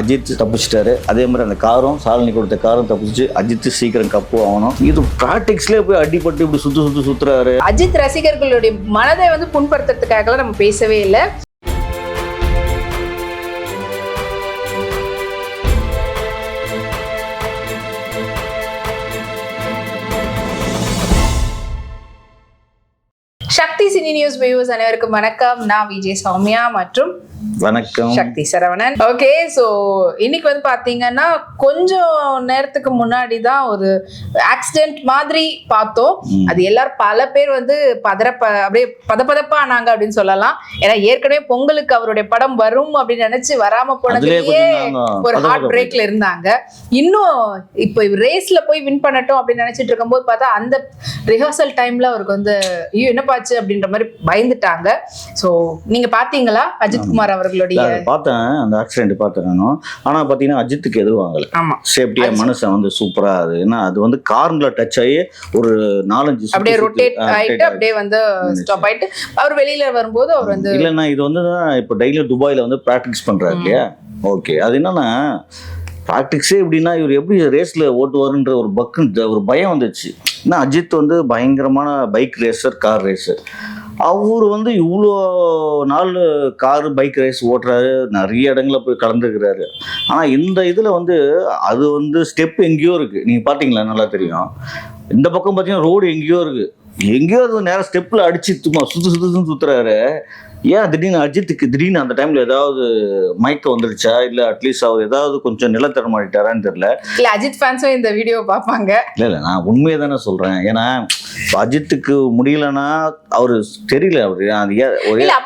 அஜித் தப்பிச்சிட்டாரு. அதே மாதிரி அந்த காரும் சாலினி கொடுத்த காரும் தப்பிச்சு அஜித் சீக்கிரம் கப்பு ஆகணும். இது ப்ராக்டிக்ஸ்லேயே போய் அடிபட்டு இப்படி சுத்து சுத்து சுத்துறாரு. அஜித் ரசிகர்களுடைய மனதை வந்து புண்படுத்துறதுக்காக நம்ம பேசவே இல்லை. சக்தி சினி நியூஸ் வியூஸ் அனைவருக்கும் வணக்கம். நான் விஜய் சௌமியா மற்றும் வணக்கம். சக்தி சரவணன். ஓகே ஸோ இன்னைக்கு வந்து பாத்தீங்கன்னா கொஞ்சம் நேரத்துக்கு முன்னாடி தான் ஒரு ஆக்சிடென்ட் மாதிரி பார்த்தோம். அது எல்லாரும் பல பேர் வந்து பதறப்ப அப்படியே பதப்பதப்பானாங்க அப்படின்னு சொல்லலாம். ஏன்னா ஏற்கனவே பொங்கலுக்கு அவருடைய படம் வரும் அப்படின்னு நினைச்சு வராம போனதுலயே ஒரு ஹார்ட். பிரேக்ல இருந்தாங்க. இன்னும் இப்போ ரேஸ்ல போய் வின் பண்ணட்டும் அப்படின்னு நினைச்சிட்டு இருக்கும்போது பார்த்தா அந்த ரிஹர்சல் டைம்ல அவருக்கு வந்து ஐயோ என்னப்பாச்சு அப்படின்ற மாதிரி பயந்துட்டாங்க. ஸோ நீங்க பாத்தீங்களா அஜித் குமார் அவர்களுடைய பார்த்தேன் அந்த ஆக்சிடென்ட் பார்த்தேன் நானும் ஆனா பாத்தீங்கன்னா அஜித்துக்கு எதுவும் வாங்கல. ஆமா. சேஃப்டியா மனுஷன் வந்து சூப்பரா அது. ஏன்னா அது வந்து கார்ல டச் ஆகி ஒரு நாலஞ்சு அப்படியே ரொட்டேட் ஆயிட்டு. அப்படியே வந்து ஸ்டாப் ஆயிட்டு அவர் வெளியில வரும்போது அவர் வந்து இல்லைன்னா இது வந்து இப்போ டெய்லி துபாயில வந்து ப்ராக்டிஸ் பண்றாரு இல்லையா? ஓகே அது என்னன்னா ப்ராக்டிக்ஸே எப்படின்னா இவர் எப்படி ரேஸில் ஓட்டுவாருன்ற ஒரு பக்கு ஒரு பயம் வந்துச்சு. ஏன்னா அஜித் வந்து பயங்கரமான பைக் ரேசர் கார் ரேசர் அவர் வந்து இவ்வளோ நாள் கார் பைக் ரேஸ் ஓட்டுறாரு. நிறைய இடங்களில் போய் கலந்துக்கிறாரு ஆனால் இந்த இதில் வந்து அது வந்து ஸ்டெப் எங்கேயோ இருக்குது நீங்கள் பார்த்தீங்களா நல்லா தெரியும். இந்த பக்கம் பார்த்தீங்கன்னா ரோடு எங்கேயோ இருக்குது எங்கேயோ அது நேரம் ஸ்டெப்பில் அடிச்சு சும்மா சுத்து சுத்து சுத்துறாரு. ஏன் திடீர்னு அஜித்துக்கு திடீர்னு அந்த டைம்ல ஏதாவது மயக்கம் வந்துருச்சா? இல்ல அட்லீஸ்ட் அவர் ஏதாவது கொஞ்சம் நிலத்தர மாட்டாரான்னு தெரியல. இல்ல அஜித் ஃபேன்ஸும் இந்த வீடியோ பார்ப்பாங்க. இல்ல இல்ல நான் உண்மையை தானே சொல்றேன். ஏன்னா அஜித்துக்கு முடியலன்னா அவரு தெரியல அவரு. எல்லா.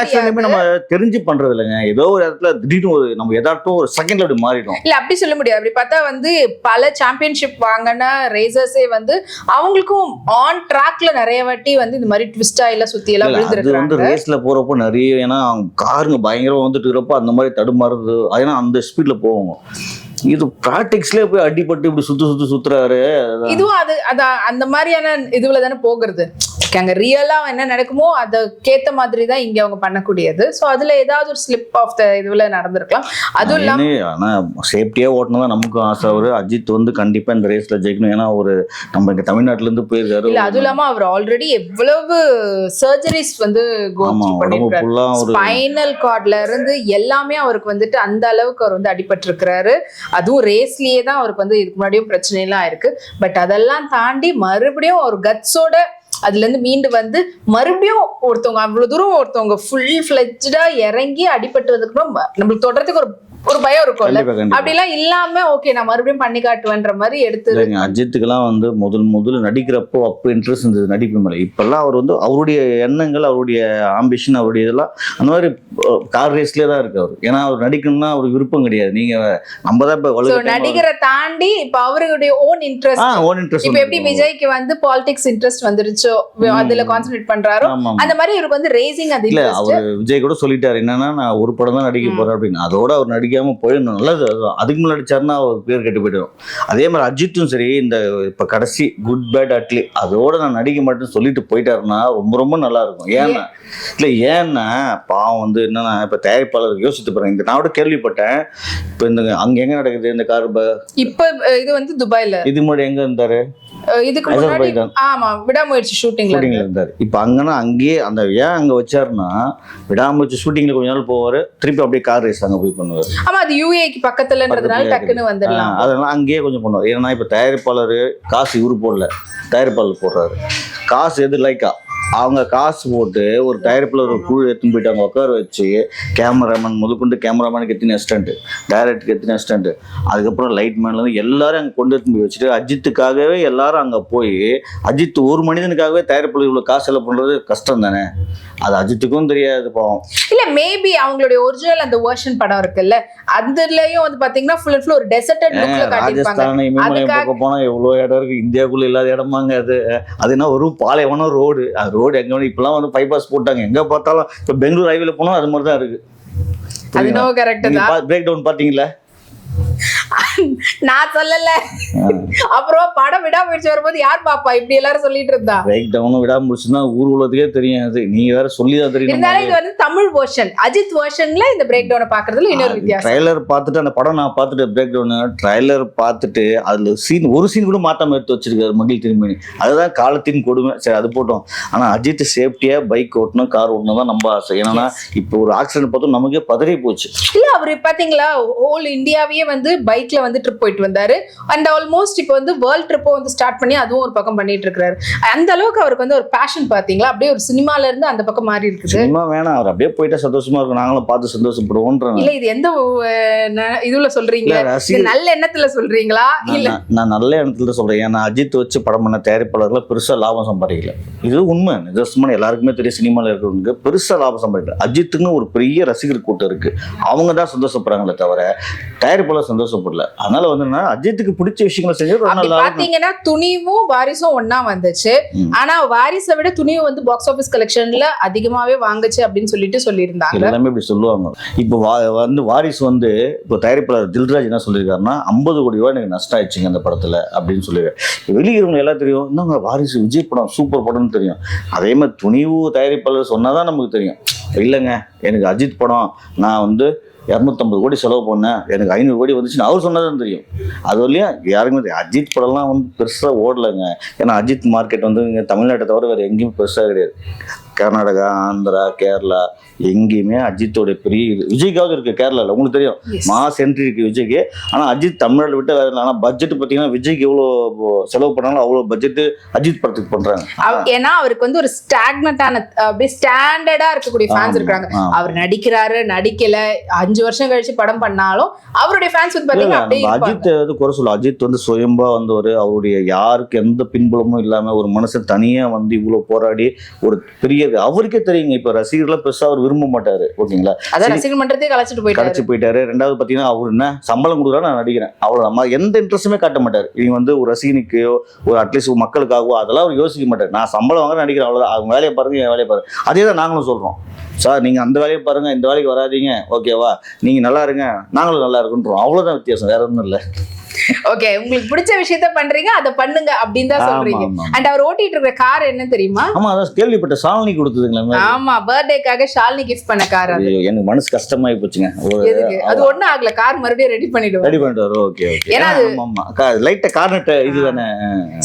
ஆக்ஷன்லையுமே நம்ம தெரிஞ்சு பண்றது இல்லைங்க. ஏதோ ஒரு இடத்துல திடீர்னு ஒரு நம்ம எதாட்டும் ஒரு செகண்ட்ல அப்படி மாறிடும். இல்ல அப்படி சொல்ல முடியாது. அப்படி பார்த்தா வந்து பல சாம்பியன்ஷிப் வாங்கின ரேசர்ஸே வந்து அவங்களுக்கும் ஆன் ட்ராக்ல நிறைய வாட்டி வந்து இந்த மாதிரி ட்விஸ்டா இல்ல சுத்தி எல்லாம் அது வந்து ரேஸ்ல போறப்போ நிறைய ஏன்னா அவங்க காருங்க பயங்கரமா வந்துட்டு இருக்கிறப்போ அந்த மாதிரி தடுமாறுது ஏன்னா அந்த ஸ்பீட்ல போவாங்க. இது பிராக்டிக்ஸ்லயே போய் அடிபட்டு இப்படி சுத்து சுத்து சுத்துறாரு. இதுவும் அது அந்த மாதிரியான இதுல தானே போகிறது. அங்க ரியலா என்ன நடக்குமோ அதுக்கேத்த மாதிரி தான் இங்க அவங்க பண்ணக்கூடியது. சோ அதுல ஏதாவது ஒரு ஸ்லிப் ஆஃப் த இதுல நடந்திருக்கலாம். அதுவும் இல்லாம என்ன, ஆனா சேஃப்டியா ஓட்டணும் தான் நமக்கும் ஆசை. அவரு அஜித் வந்து கண்டிப்பா இந்த ரேஸ்ல ஜெயிக்கணும். ஏன்னா ஒரு நம்ம இங்க தமிழ்நாட்டுல இருந்து போயிருக்காரு. இல்ல அதுவும் இல்லாம அவர் ஆல்ரெடி எவ்வளவு சர்ஜரிஸ் வந்து ஸ்பைனல் கார்ட்ல இருந்து எல்லாமே அவருக்கு வந்துட்டு அந்த அளவுக்கு அவர் வந்து அடிபட்டிருக்கிறாரு. அதுவும் ரேஸ்லயே தான் அவருக்கு வந்து இதுக்கு முன்னாடியும் பிரச்சனை எல்லாம் இருக்கு. பட் அதெல்லாம் தாண்டி மறுபடியும் ஒரு கட்ஸோட அதுல இருந்து மீண்டு வந்து மறுபடியும் ஒருத்தவங்க அவ்வளவு தூரம் ஒருத்தவங்க ஃபுல் ஃபிளெஜ்டா இறங்கி அடிபட்டு வந்ததுக்கு நம்மளுக்கு தொடர்றதுக்கு ஒரு ஒரு பயம் இருக்கும்ல? அப்படிலாம் இல்லாம ஓகே நான் மறுபடியும் பண்ணி காட்டுவேன்ற மாதிரி எடுத்து அஜித்துக்கெல்லாம் வந்து முதல் முதல்ல நடிக்கிறப்போ அப்போ இன்ட்ரெஸ்ட் இருந்தது நடிப்பு மேலே. இப்பெல்லாம் அவர் வந்து அவருடைய எண்ணங்கள் அவருடைய ஆம்பிஷன் அவருடைய இதெல்லாம் அந்த மாதிரி கார் ரேஸ்லேயே தான் இருக்கு அவர். ஏன்னா அவர் நடிக்கணும்னா அவருக்கு விருப்பம் கிடையாது. நீங்க நம்ம தான் இப்போ நடிகரை தாண்டி இப்ப அவருடைய ஓன் இன்ட்ரெஸ்ட் ஓன் இன்ட்ரெஸ்ட் இப்ப எப்படி விஜய்க்கு வந்து பாலிடிக்ஸ் இன்ட்ரெஸ்ட் வந்துருச்சோ. அதுல கான்சென்ட்ரேட் பண்றாரோ. அந்த மாதிரி இவருக்கு வந்து ரேசிங் அது இல்ல அவர் விஜய் கூட சொல்லிட்டாரு என்னன்னா நான் ஒரு படம் தான் நடிக்க. போறேன் அப்படின்னு. அதோட அவர் நடிக்காம போயிடணும். நல்லது. அதுக்கு முன்னாடி நடிச்சாருன்னா அவர் பேர் கெட்டு போயிடும். அதே மாதிரி அஜித்தும் சரி இந்த இப்ப கடைசி குட் பேட் அட்லி அதோட நான் நடிக்க மாட்டேன்னு சொல்லிட்டு போயிட்டாருன்னா ரொம்ப ரொம்ப நல்லா இருக்கும் ஏன்னா இல்ல ஏன்னா பாவம் வந்து என்னன்னா இப்ப தயாரிப்பாளர் யோசித்து பாருங்க. இந்த நான் கூட கேள்விப்பட்டேன். இப்ப இந்த அங்க எங்க நடக்குது? இந்த கார் இப்ப இது வந்து துபாய்ல. இது முன்னாடி எங்க இருந்தாரு? இதுக்கு முன்னாடி ஆமா விடாமுயற்சி ஷூட்டிங்ல இருந்தார். இப்போ அங்கன்னா அங்கேயே அந்த ஏன் அங்க வச்சாருன்னா விடாமச்சு ஷூட்டிங்ல கொஞ்ச நாள் போவாரு திருப்பி அப்படியே கார் ரேஸ் அங்க போய் பண்ணுவார். ஆமா அது யூஏக்கு பக்கத்துலன்றதுனால டக்குன்னு வந்துடலாம். அதெல்லாம் அங்கேயே கொஞ்சம் பண்ணுவார். ஏன்னா இப்போ தயாரிப்பாளர் காசு இவரு போடல. தயாரிப்பாளர் போடுறாரு. காசு எது லைக்கா அவங்க காசு போட்டு ஒரு தயாரிப்பில் ஒரு குழு எடுத்துன்னு போயிட்டு அங்கே உட்கார வச்சு கேமராமேன் முதற்கொண்டு கேமராமேனுக்கு எத்தனை அசிஸ்டன்ட் டைரக்டருக்கு எத்தனை அசிஸ்டன்ட் அதுக்கப்புறம் லைட் மேன்லேருந்து எல்லாரும் அங்கே கொண்டு எடுத்துன்னு போய் வச்சுட்டு அஜித்துக்காகவே எல்லாரும் அங்கே போய் அஜித் ஒரு மனிதனுக்காகவே தயாரிப்பில் இவ்வளோ காசு செலவு பண்ணுறது கஷ்டம் தானே? அது அஜித்துக்கும் தெரியாது பாவம். இல்ல மேபி அவங்களுடைய ஒரிஜினல் அந்த வெர்ஷன் படம் இருக்குல்ல அதுலயும் வந்து பாத்தீங்கன்னா ஃபுல் அண்ட் ஃபுல் ஒரு டெசர்டட் லுக்ல காட்டியிருப்பாங்க. அதுக்காக- போனா எவ்வளோ இடம் இருக்கு? இந்தியாவுக்குள்ள இல்லாத இடமாங்க அது. அது என்ன ஒரு பாலைவனம் ரோடு அது ரோடு எங்க வேணும் இப்பெல்லாம் வந்து பைபாஸ் போட்டாங்க. எங்க பார்த்தாலும் இப்ப பெங்களூர் ஹைவேல போனா அது மாதிரி தான் இருக்கு. அது நோ கரெக்ட் தான். பிரேக் டவுன் பாத்தீங்களா நான் சொல்லல. அப்புறம் படம் விடாமுயற்சி வரும்போது யார் பாப்பா? இப்படி எல்லாரும் சொல்லிட்டு இருந்தா. பிரேக் டவுனும் விடாம முடிச்சுன்னா ஊர் உலகத்துக்கே தெரியும். அது நீங்க வேற சொல்லி தான் தெரியும் இருந்தாலும் இது வந்து தமிழ் வெர்ஷன் அஜித் வெர்ஷன்ல இந்த பிரேக் டவுனை பாக்குறதுல இன்னொரு வித்தியாசம். ட்ரைலர் பார்த்துட்டு அந்த படம் நான் பார்த்துட்டு பிரேக் டவுன் ட்ரைலர் பார்த்துட்டு அதுல சீன் ஒரு சீன் கூட மாத்தாம எடுத்து வச்சிருக்காரு மகிழ் திருமணி அதுதான் காலத்தின் கொடுமை. சரி அது போட்டோம். ஆனா அஜித் சேஃப்டியா பைக் ஓட்டணும் கார் ஓட்டணும் தான் நம்ம ஆசை. ஏன்னா இப்போ ஒரு ஆக்சிடென்ட் பார்த்தோம் நமக்கே பதறி போச்சு. இல்ல அவரு பாத்தீங்களா ஹோல் இந்தியாவையே வந்து பைக்ல வந்து ட்ரிப் போயிட்டு வந்தாரு. அண்ட் ஆல்மோஸ்ட் இப்போ வந்து வேர்ல்ட் ட்ரிப்போ வந்து ஸ்டார்ட் பண்ணி அதுவும் ஒரு பக்கம் பண்ணிட்டு இருக்காரு அந்த அளவுக்கு அவருக்கு வந்து ஒரு பேஷன் பாத்தீங்களா? அப்படியே ஒரு சினிமால இருந்து அந்த பக்கம் மாறி இருக்குது. சினிமா வேணாம். அவர் அப்படியே போயிட்டா சந்தோஷமா இருக்கும். நாங்களும் பார்த்து சந்தோஷப்படுவோன்ற இல்ல இது எந்த இதுல சொல்றீங்க? நல்ல எண்ணத்துல சொல்றீங்களா? இல்ல. நான் நல்ல தான் சொல்றேன். ஏன்னா அஜித் வச்சு படம் பண்ண தயாரிப்பாளர்கள் பெருசா லாபம் சம்பாதிக்கல. இது உண்மை. நிதர்சனமான எல்லாருக்குமே தெரியும் சினிமாவில் இருக்கிறவங்க பெருசா லாபம் சம்பாதிக்கல. அஜித்துக்குன்னு ஒரு பெரிய ரசிகர் கூட்டம் இருக்கு. அவங்க தான் சந்தோஷப்படுறாங்களே தவிர தயாரிப்பாளர் சந்தோஷப்படல. அதனால வந்து அஜித்துக்கு பிடிச்ச விஷயங்களை செஞ்சு பாத்தீங்கன்னா துணிவும் வாரிசும் ஒண்ணா வந்துச்சு. ஆனா வாரிசை விட துணிவு வந்து பாக்ஸ் ஆபீஸ் கலெக்ஷன்ல அதிகமாவே வாங்குச்சு அப்படின்னு சொல்லிட்டு சொல்லியிருந்தாங்க. எல்லாமே இப்படி சொல்லுவாங்க. இப்போ வந்து வாரிசு வந்து இப்போ தயாரிப்பாளர் தில்ராஜ் என்ன சொல்லியிருக்காருன்னா ஐம்பது கோடி ரூபாய் எனக்கு நஷ்டம் ஆயிடுச்சுங்க அந்த படத்துல அப்படின்னு சொல்லியிருக்காரு. வெளியிருவங்க எல்லாம் தெரியும் என்னங்க வாரிசு விஜய் படம் சூப்பர் படம்னு தெரியும். அதே மாதிரி துணிவு தயாரிப்பாளர் சொன்னாதான் நமக்கு தெரியும். இல்லைங்க எனக்கு அஜித் படம் நான் வந்து இரநூத்தம்பது கோடி செலவு பண்ணேன் எனக்கு ஐநூறு கோடி வந்துச்சுன்னு அவர் சொன்னதான் தெரியும். அது இல்லையா யாருக்குமே தெரியும் அஜித் படம்லாம் வந்து பெருசாக ஓடலைங்க. ஏன்னா அஜித் மார்க்கெட் வந்து இங்கே தமிழ்நாட்டை தவிர வேறு எங்கேயும் பெருசாக கிடையாது. கர்நாடகா ஆந்திரா கேரளா எங்கேயுமே அஜித்தோட பெரிய விஜய்க்காவது இருக்கு கேரளாவில் உங்களுக்கு தெரியும். மாஸ் என்ட்ரி இருக்கு விஜய்க்கு. ஆனால் அஜித் தமிழ்நாடு விட்டு வேற ஆனால் பட்ஜெட் பார்த்தீங்கன்னா விஜய்க்கு எவ்வளோ செலவு பண்ணாலும் அவ்வளோ பட்ஜெட் அஜித் படத்துக்கு பண்ணுறாங்க அவ- ஏன்னா அவருக்கு வந்து ஒரு ஸ்டாக்னட்டான அப்படியே ஸ்டாண்டர்டா இருக்கக்கூடிய ஃபேன்ஸ் இருக்காங்க. அவர் நடிக்கிறாரு நடிக்கல. அஞ்சு வருஷம் கழிச்சு படம் பண்ணாலும் அவருடைய ஃபேன்ஸ் வந்து பாத்தீங்கன்னா. அஜித் வந்து குறை சொல்ல அஜித் வந்து சுயம்பா வந்தவர். அவருடைய யாருக்கு எந்த பின்புலமும் இல்லாம ஒரு மனுஷன் தனியா வந்து இவ்வளவு போராடி ஒரு பெரிய அவருக்கே தெரியுங்க. இப்ப ரசிகர்லாம் பெருசா அவர் விரும்ப மாட்டாரு. ஓகேங்களா? அதான். ரசிகர் மன்றத்தையே கலைச்சிட்டு போயிட்டாரு. கடைச்சு போயிட்டாரு. ரெண்டாவது பாத்தீங்கன்னா அவர் என்ன? சம்பளம் கொடுக்குறா நான் நடிக்கிறேன். அவ்வளவு நம்ம எந்த இன்ட்ரெஸ்ட்டுமே காட்ட மாட்டார். இவங்க வந்து ஒரு ரசிகனுக்கோ ஒரு அட்லீஸ்ட் மக்களுக்காகவோ அதெல்லாம் அவர் யோசிக்க மாட்டார். நான் சம்பளம் வாங்க நடிக்கிறேன். அவ்வளவுதான். அவங்க வேலையை பாருங்க என் வேலையை பாருங்க அதே தான் நாங்களும் சொல்றோம். சார் நீங்க அந்த வேலையை பாருங்க. இந்த வேலைக்கு வராதீங்க. ஓகேவா? நீங்க நல்லா இருங்க. நாங்களும் நல்லா இருக்குன்றோம். அவ்வளவுதான் வித்தியாசம். வேற ஒன்றும் இல்லை. ஓகே உங்களுக்கு பிடிச்ச விஷயத்த பண்றீங்க அதை பண்ணுங்க அப்படின்னு தான் சொல்றீங்க. அண்ட் அவர் ஓட்டிட்டு இருக்கிற கார் என்ன தெரியுமா? ஆமா அதான் கேள்விப்பட்ட சாலினி கொடுத்ததுங்களா. ஆமா பர்த்டேக்காக ஷாலினி கிஃப்ட் பண்ண கார் அது. அது எனக்கு மனசு கஷ்டமாயி போச்சுங்க. அது ஒண்ணும் ஆகல கார் மறுபடியும் ரெடி பண்ணிடுவோம். ரெடி பண்ணிட்டு வரோம் ஓகே ஓகே ஏன்னா ஆமா லைட்டா கார்னட் இதுதானே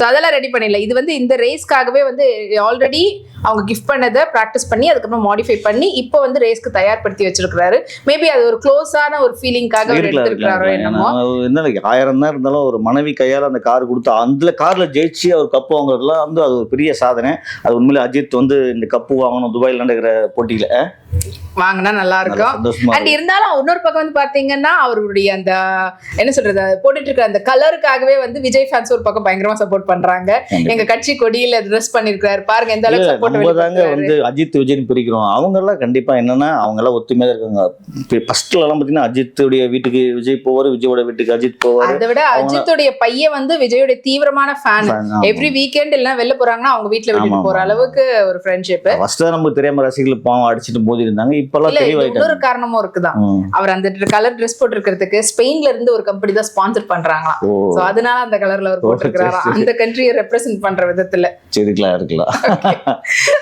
சோ அதெல்லாம் ரெடி பண்ணிடல. இது வந்து இந்த ரேஸ்க்காகவே வந்து ஆல்ரெடி அவங்க கிஃப்ட் பண்ணதை ப்ராக்டிஸ் பண்ணி அதுக்கப்புறம் மாடிஃபை பண்ணி இப்போ வந்து ரேஸ்க்கு தயார்படுத்தி வச்சிருக்காரு மேபி அது ஒரு க்ளோஸான ஒரு ஃபீலிங்காக எடுத்திருக்காரோ என்னமோ. என்ன ஆயிரம் தான் இருந்தாலும் ஒரு மனைவி கையால அந்த கார் கொடுத்து அந்த கார்ல ஜெயிச்சு அவர் கப்பு வாங்குறதுலாம் வந்து அது ஒரு பெரிய சாதனை. அது உண்மையில அஜித் வந்து இந்த கப்பு வாங்கணும் துபாயில் நடக்கிற போட்டியில. வாங்கினா நல்லா இருக்கும். அண்ட் இருந்தாலும் இன்னொரு பக்கம் வந்து பாத்தீங்கன்னா அவருடைய அந்த என்ன சொல்றது போட்டுட்டு இருக்க அந்த கலருக்காகவே வந்து விஜய் ஃபேன்ஸ் ஒரு பக்கம் பயங்கரமா சப்போர்ட் பண்றாங்க. எங்க கட்சி கொடியில ட்ரெஸ் பண்ணிருக்காரு பாருங்க எந்த அளவுக்கு சப்போர்ட் தாங்க வந்து அஜித் விஜய்னு பிரிக்கிறோம். அவங்க எல்லாம் கண்டிப்பா என்னன்னா அவங்க எல்லாம் ஒத்துமையா இருக்காங்க. ஃபர்ஸ்ட்ல எல்லாம் பாத்தீங்கன்னா அஜித்துடைய வீட்டுக்கு விஜய் போவாரு விஜயோட வீட்டுக்கு அஜித் போவாரு. விட அஜித்துடைய பையன் வந்து விஜயோட தீவிரமான ஃபேன். எவ்ரி வீக்கெண்ட் எல்லாம் வெளில போறாங்கன்னா அவங்க வீட்ல விட்டுட்டு போற. அளவுக்கு ஒரு ஃப்ரெண்ட்ஷிப் ஃபர்ஸ்ட் தான் நமக்கு தெரியாம ரசிகர்கள் பாவம் அடிச்சிட்டு போதி இருந்தாங்க இப்பெல்லாம் இன்னொரு காரணமும் இருக்குதான். அவர் அந்த கலர் ட்ரெஸ் போட்டிருக்கிறதுக்கு ஸ்பெயின்ல இருந்து ஒரு கம்பெனி தான் ஸ்பான்சர் பண்றாங்களாம். சோ அதனால அந்த கலர்ல அவர் போட்டிருக்கிறாரா. அந்த கண்ட்ரியை ரெப்ரசென்ட் பண்ற விதத்துல. சரி இருக்கலாம்.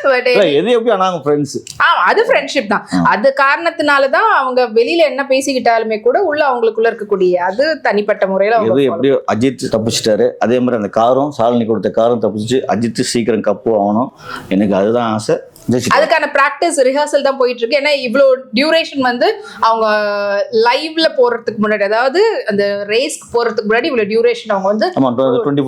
பட் எது எப்படி நாங்க ஃப்ரெண்ட்ஸ் ஆமா அது ஃப்ரெண்ட்ஷிப் தான். அது காரணத்தினால தான் அவங்க வெளியில என்ன பேசிக்கிட்டாலுமே கூட உள்ள அவங்களுக்குள்ள இருக்கக்கூடிய அது தனிப்பட்ட முறையில எது எப்படியோ அஜித் தப்பிச்சிட்டாரு அதே மாதிரி அந்த காரும் சாலினி கொடுத்த காரும் தப்பிச்சு அஜித் சீக்கிரம் கப்பு ஆகணும். எனக்கு அதுதான் ஆசை. அதுக்கான பிராக்டிஸ் ரிஹர்சல் தான் போயிட்டு இருக்கு ஏன்னா இவ்வளோ டியூரேஷன் வந்து அவங்க லைவ்ல போறதுக்கு முன்னாடி அதாவது அந்த ரேஸ்க்கு போறதுக்கு முன்னாடி இவ்வளவு டியூரேஷன் அவங்க வந்து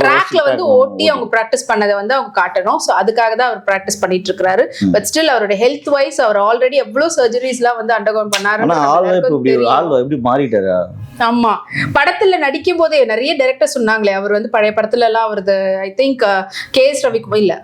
ட்ராக்ல வந்து ஓட்டி அவங்க பிராக்டிஸ் பண்ணதை வந்து அவங்க காட்டணும். ஸோ அதுக்காக தான் அவர் பிராக்டிஸ் பண்ணிட்டு இருக்காரு. பட் ஸ்டில் அவரோட ஹெல்த் வைஸ் அவர் ஆல்ரெடி எவ்வளவு சர்ஜரிஸ் எல்லாம் வந்து அண்டர்கோன் பண்ணாரு ஆள் எப்படி மாறிட்டாரு? ஆமா. படத்துல நடிக்கும் போதே நிறைய டைரக்டர் சொன்னாங்களே அவர் வந்து பழைய படத்துல எல்லாம் அவரது I think K S Ravikumar இல்ல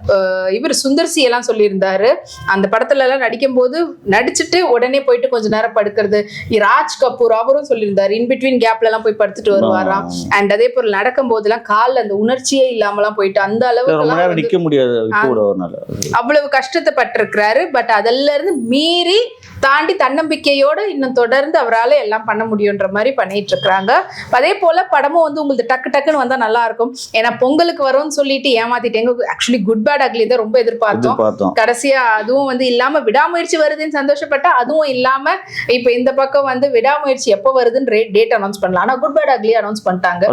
இவர் சுந்தர் சி எல்லாம் சொல்லியிருந்தாரு. அந்த படத்துல எல்லாம் நடிக்கும் போது நடிச்சுட்டு உடனே போயிட்டு கொஞ்ச நேரம் படுக்கிறது. ராஜ் கபூர் அவரும் சொல்லியிருந்தாரு இன் பிட்வீன் கேப்ல எல்லாம் போய் படுத்துட்டு வருவாராம் அண்ட் அதே போல நடக்கும் போதெல்லாம் கால்ல அந்த உணர்ச்சியே இல்லாமலாம் போயிட்டு அந்த அளவுக்கு நிக்க முடியாது அவ்வளவு கஷ்டத்தைப்பட்டிருக்கிறாரு. பட் அதெல்லாம் இருந்து மீறி தாண்டி தன்னம்பிக்கையோட இன்னும் தொடர்ந்து அவரால எல்லாம் பண்ண முடியுன்ற மாதிரி பண்ணிட்டு இருக்காங்க அதே போல படமும் வந்து உங்களுக்கு டக்கு டக்குன்னு வந்தா நல்லா இருக்கும் ஏன்னா பொங்கலுக்கு வரும்னு சொல்லிட்டு ஏமாத்திட்டேங்க ஆக்சுவலி குட் பேட் அக்லி தான் ரொம்ப எதிர்பார்த்தோம். பார்த்தோம் கடைசியா அதுவும் வந்து இல்லாம விடாமுயற்சி வருதுன்னு சந்தோஷப்பட்டா அதுவும் இல்லாம இப்ப இந்த பக்கம் வந்து விடாமுயற்சி எப்போ வருதுன்னு டேட் அனௌன்ஸ் பண்ணலாம். ஆனா குட் பேட் அக்லி அனௌன்ஸ் பண்ணிட்டாங்க.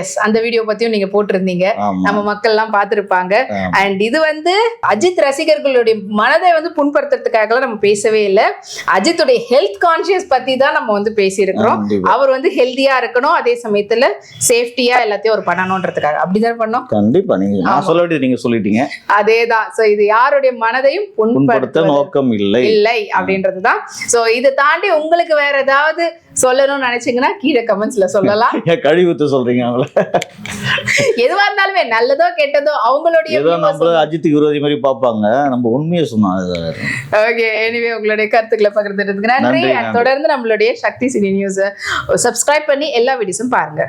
எஸ் அந்த வீடியோ பத்தியும் நீங்க போட்டிருந்தீங்க. நம்ம மக்கள் எல்லாம் பார்த்திருப்பாங்க. அண்ட் இது வந்து அஜித் ரசிகர்களுடைய மனதை வந்து புண்படுத்துறதுக்காகலாம் நம்ம பேசவே இல்லை. அஜித்துடைய ஹெல்த் கான்சியஸ் பத்தி தான் நம்ம வந்து பேசியிருக்கிறோம். கண்டிப்பா. அவர் வந்து ஹெல்த்தியா இருக்கணும் அதே சமயத்துல சேஃப்டியா எல்லாத்தையும் ஒரு பண்ணணும்ன்றதுக்காக அப்படிதான் பண்ணோம். கண்டிப்பா. நீங்க நான். சொல்ல நீங்க சொல்லிட்டீங்க. அதேதான். சோ இது யாருடைய மனதையும் புண்படுத்த நோக்கம் இல்லை. இல்லை அப்படின்றதுதான். சோ இதை தாண்டி உங்களுக்கு வேற ஏதாவது சொல்லணும்னு நினைச்சீங்கன்னா கீழே கமெண்ட்ஸ்ல சொல்லலாம். கழிவுத்து சொல்றீங்க அவங்கள? எதுவா இருந்தாலுமே நல்லதோ கெட்டதோ அவங்களுடைய ஏதோ நம்மள அஜித்துக்கு விரோதி மாதிரி பார்ப்பாங்க. நம்ம உண்மையை சொன்னோம் ஓகே எனிவே உங்களுடைய கருத்துக்களை And நன்றி. தொடர்ந்து நம்மளுடைய சக்தி சினி நியூஸ் சப்ஸ்கிரைப் பண்ணி எல்லா வீடியோஸும் பாருங்க.